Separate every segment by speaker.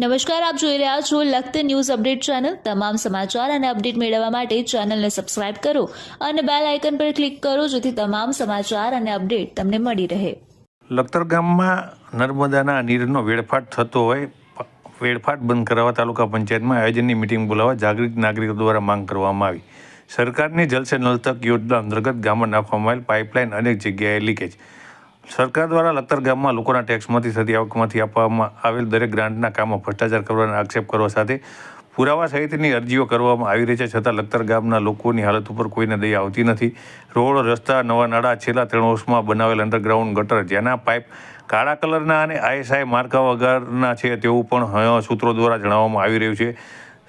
Speaker 1: નમસ્કાર, આપ જોઈ રહ્યા છો લખત ન્યૂઝ અપડેટ ચેનલ. તમામ સમાચાર અને અપડેટ મેળવવા માટે ચેનલને સબસ્ક્રાઇબ કરો અને બેલ આઇકન પર ક્લિક કરો જેથી તમામ સમાચાર અને અપડેટ તમને મળી રહે.
Speaker 2: લખતર ગામમાં નર્મદાના નીરનો વેડફાટ થતો હોય, વેડફાટ બંધ કરાવવા તાલુકા પંચાયતમાં આયોજનની મિટિંગ બોલાવવા જાગૃત નાગરિકો દ્વારા માંગ કરવામાં આવી. સરકારની જલસે નલ તક યોજના અંતર્ગત ગામમાં નાખવામાં આવેલ પાઇપલાઇન અનેક જગ્યાએ લીકેજ. સરકાર દ્વારા લખતર ગામમાં લોકોના ટેક્સમાંથી થતી આવકમાંથી આપવામાં આવેલ દરેક ગ્રાન્ટના કામમાં ભ્રષ્ટાચાર કરવાનો આક્ષેપ કરવા સાથે પુરાવા સહિતની અરજીઓ કરવામાં આવી રહી છે. છતાં લખતર ગામના લોકોની હાલત ઉપર કોઈને દયા આવતી નથી. રોડ, રસ્તા, નવા નાળા, છેલ્લા ત્રણ વર્ષમાં બનાવેલ અંડરગ્રાઉન્ડ ગટર, જેના પાઇપ કાળા કલરના અને આઈએસઆઈ માર્કા વગરના છે તેવું પણ સૂત્રો દ્વારા જણાવવામાં આવી રહ્યું છે.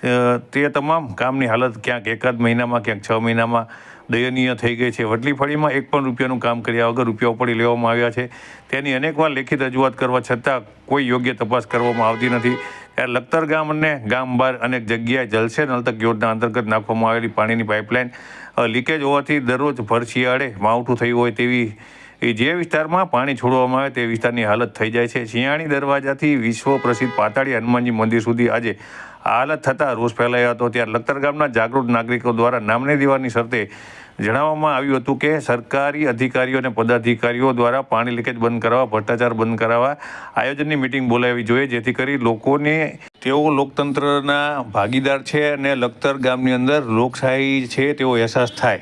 Speaker 2: તે તમામ કામની હાલત ક્યાંક એકાદ મહિનામાં, ક્યાંક છ મહિનામાં દયનીય થઈ ગઈ છે. વડલી ફળીમાં એક પણ રૂપિયાનું કામ કર્યા વગર રૂપિયા પડી લેવામાં આવ્યા છે. તેની અનેકવાર લેખિત રજૂઆત કરવા છતાં કોઈ યોગ્ય તપાસ કરવામાં આવતી નથી. ત્યારે લખતર ગામ અને ગામ બહાર અનેક જગ્યાએ જલસે નલતક યોજના અંતર્ગત નાખવામાં આવેલી પાણીની પાઇપલાઇન લીકેજ હોવાથી દરરોજ ભર શિયાળે માવઠું થયું હોય તેવી, એ જે વિસ્તારમાં પાણી છોડવામાં આવે તે વિસ્તારની હાલત થઈ જાય છે. શિયાળી દરવાજાથી વિશ્વ પ્રસિદ્ધ પાતાળી હનુમાનજી મંદિર સુધી આજે હાલત થતાં રોષ ફેલાયો હતો. ત્યારે લખતર ગામના જાગૃત નાગરિકો દ્વારા નામની દેવાની શરતે જણાવવામાં આવ્યું હતું કે સરકારી અધિકારીઓ અને પદાધિકારીઓ દ્વારા પાણી લીકેજ બંધ કરવા ભ્રષ્ટાચાર બંધ કરાવવા આયોજનની મિટિંગ બોલાવવી જોઈએ, જેથી કરી લોકોને તેઓ લોકતંત્રના ભાગીદાર છે અને લખતર ગામની અંદર લોકશાહી છે તેવો અહેસાસ થાય.